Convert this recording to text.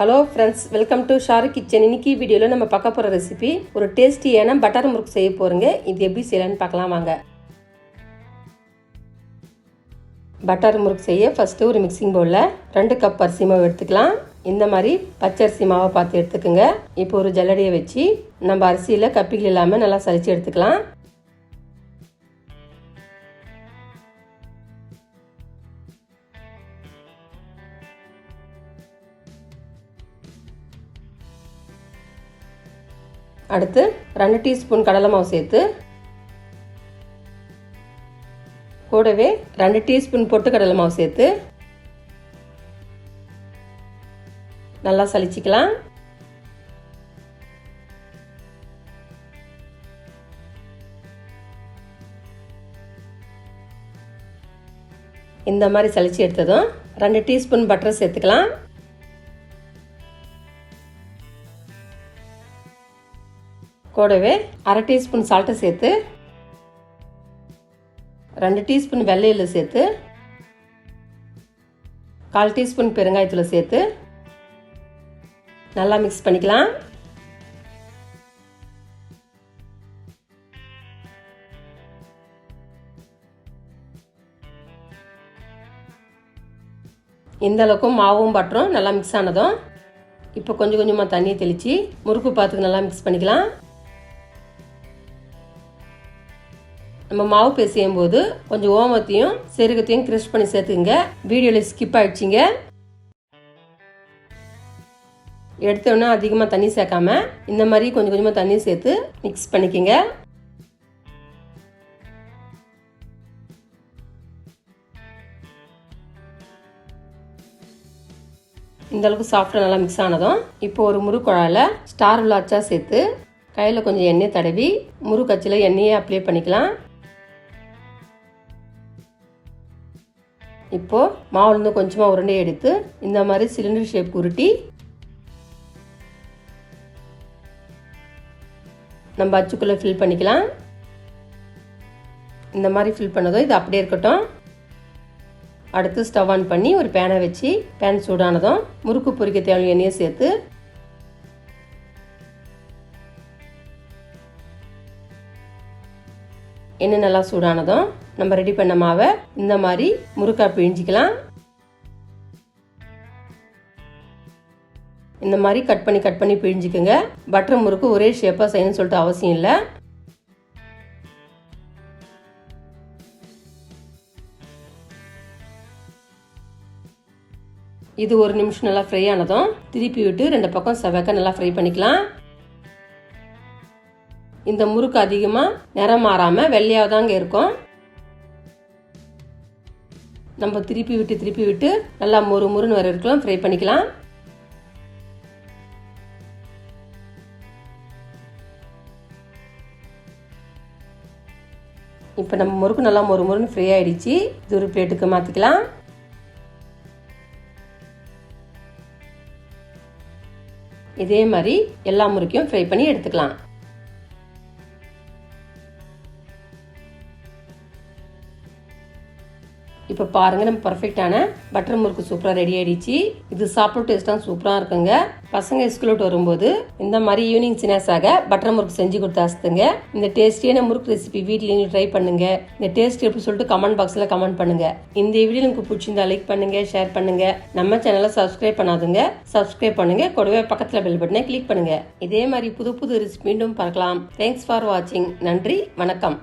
Hello friends welcome to Sharu kitchen இன்னைக்கு வீடியோவில் நம்ம பார்க்க போகிற ரெசிபி ஒரு டேஸ்டியான பட்டர் முறுக்கு செய்ய போகிறோங்க இது எப்படி செய்யலான்னு பார்க்கலாம் வாங்க. பட்டர் முறுக்கு செய்ய ஃபஸ்ட்டு ஒரு மிக்சிங் பவுலில் ரெண்டு கப் அரிசி மாவு எடுத்துக்கலாம். இந்த மாதிரி பச்சரிசி மாவை பார்த்து எடுத்துக்கோங்க. இப்போ ஒரு ஜல்லடியை வச்சு நம்ம அரிசியில் கப்பிகள் இல்லாமல் நல்லா சலிச்சு எடுத்துக்கலாம். அடுத்து ரெண்டு டீஸ்பூன் கடலை மாவு சேர்த்து கூடவே ரெண்டு டீஸ்பூன் பொட்டு கடலை மாவு சேர்த்து நல்லா சலிச்சிக்கலாம் இந்த மாதிரி சளிச்சு எடுத்ததும் ரெண்டு டீஸ்பூன் பட்டர் சேர்த்துக்கலாம். கூடவே அரை டீஸ்பூன் சால்ட்டை சேர்த்து ரெண்டு டீஸ்பூன் வெள்ளையில் சேர்த்து கால் டீஸ்பூன் பெருங்காயத்தில் சேர்த்து நல்லா மிக்ஸ் பண்ணிக்கலாம். இந்த அளவுக்கும் மாவும் பட்டரும் நல்லா மிக்ஸ் ஆனதும் இப்போ கொஞ்சம் கொஞ்சமாக தண்ணியை தெளித்து முறுக்கு பார்த்துக்கு நல்லா மிக்ஸ் பண்ணிக்கலாம். நம்ம மாவு பிசையும் போது கொஞ்சம் ஓமத்தையும் செருகத்தையும் கிரஷ் பண்ணி சேர்த்துங்க வீடியோவில் ஸ்கிப் ஆயிடுச்சிங்க. எடுத்தோடனே அதிகமாக தண்ணி சேர்க்காம இந்த மாதிரி கொஞ்சம் கொஞ்சமாக தண்ணி சேர்த்து மிக்ஸ் பண்ணிக்கோங்க. இந்த அளவுக்கு சாஃப்டாக நல்லா மிக்ஸ் ஆனதும் இப்போ ஒரு முறுக்குழாயில் ஸ்டார் விளாச்சா சேர்த்து கையில் கொஞ்சம் எண்ணெய் தடவி முறுக்கச்சில் எண்ணெயை அப்ளை பண்ணிக்கலாம். இப்போது மாவுலேருந்து கொஞ்சமாக உருண்டை எடுத்து இந்த மாதிரி சிலிண்டர் ஷேப் உருட்டி நம்ம அச்சுக்குள்ளே ஃபில் பண்ணிக்கலாம். இந்த மாதிரி ஃபில் பண்ணதும் இது அப்படியே இருக்கட்டும். அடுத்து ஸ்டவ் ஆன் பண்ணி ஒரு பேனை வச்சு பேன் சூடானதும் முறுக்கு பொரிக்க தேவையான எண்ணெயை சேர்த்து எண்ணெய் நல்லா சூடானதும் நம்ம ரெடி பண்ண மாவை இந்த மாதிரி முறுக்கா பிழிஞ்சிக்கலாம். இந்த மாதிரி கட் பண்ணி கட் பண்ணி பிழிஞ்சிக்கோங்க. பட்டர் முறுக்கு ஒரே ஷேப்பாக செய்யணும்னு சொல்லிட்டு அவசியம் இல்லை. இது ஒரு நிமிஷம் நல்லா ஃப்ரை ஆனதும் திருப்பி விட்டு ரெண்டு பக்கம் செவக்க நல்லா ஃப்ரை பண்ணிக்கலாம். இந்த முறுக்கு அதிகமாக நிறம் மாறாமல் வெள்ளையாக தாங்க இருக்கும். நம்ம திருப்பி விட்டு திருப்பி விட்டு நல்லா மொறு முறுன்னு வர இருக்கலாம். ஃப்ரை பண்ணிக்கலாம். இப்போ நம்ம முறுக்கு நல்லா மொறு முறுன்னு ஃப்ரீ ஆகிடுச்சி இது ஒரு பிளேட்டுக்கு மாற்றிக்கலாம் இதே மாதிரி எல்லா முறுக்கையும் ஃப்ரை பண்ணி எடுத்துக்கலாம். இப்போ பாருங்கள் நம்ம பர்ஃபெக்டான பட்டர் முறுக்கு சூப்பராக ரெடி ஆயிடுச்சு. இது சாப்பிட டேஸ்ட்டாக சூப்பராக இருக்குங்க. பசங்க ஸ்கூலுக்கு வரும்போது இந்த மாதிரி ஈவினிங் சினாஸாக பட்டர் முறுக்கு செஞ்சு கொடுத்தாச்சுங்க இந்த டேஸ்டியான முறுக்கு ரெசிபி வீட்லேயும் ட்ரை பண்ணுங்க. இந்த டேஸ்ட் எப்படி சொல்லிட்டு கமெண்ட் பாக்ஸில் கமெண்ட் பண்ணுங்க. இந்த வீடியோ உங்களுக்கு பிடிச்சிருந்தா லைக் பண்ணுங்க ஷேர் பண்ணுங்க. நம்ம சேனலை சப்ஸ்கிரைப் பண்ணாதுங்க. சப்ஸ்கிரைப் பண்ணுங்க. கூடவே பக்கத்தில் பெல் பட்டனை கிளிக் பண்ணுங்க. இதே மாதிரி புது புது ரெசிபி மீண்டும் பார்க்கலாம். தேங்க்ஸ் ஃபார் வாட்சிங் நன்றி வணக்கம்.